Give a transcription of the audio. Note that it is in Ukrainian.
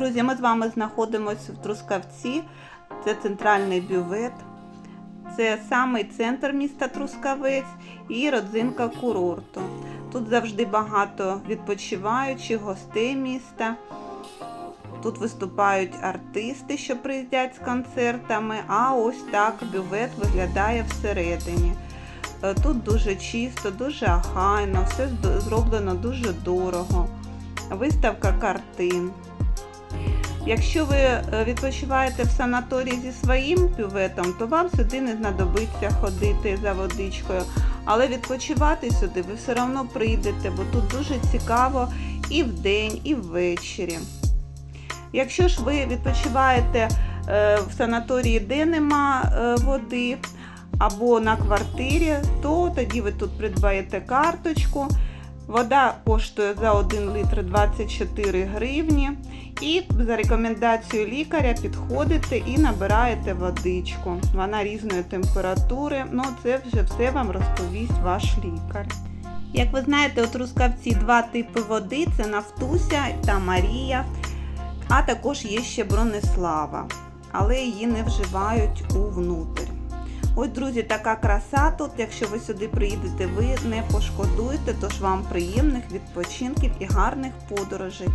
Друзі, ми з вами знаходимося в Трускавці. Це центральний бювет. Це самий центр міста Трускавець і родзинка курорту. Тут завжди багато відпочиваючих, гостей міста. Тут виступають артисти, що приїздять з концертами, а ось так бювет виглядає всередині. Е, Тут дуже чисто, дуже охайно, все зроблено дуже дорого. Виставка картин. Якщо ви е, відпочиваєте в санаторії зі своїм бюветом, то вам сюди не знадобиться ходити за водичкою. Але відпочивати сюди ви все одно прийдете, бо тут дуже цікаво і вдень, і ввечері. Якщо ж ви відпочиваєте е, в санаторії, де нема е, води, або на квартирі, то тоді ви тут придбаєте карточку. Вода коштує за 1 літр 24 гривні. І за рекомендацією лікаря підходите і набираєте водичку. Вона різної температури. Ну, це вже все вам розповість ваш лікар. Як ви знаєте, у Трускавці два типи води: це Нафтуся та Марія, а також є ще Бронеслава, але її не вживають увнутрь. Ось, друзі, така краса тут. Якщо ви сюди приїдете, ви не пошкодуєте, тож вам приємних відпочинків і гарних подорожей.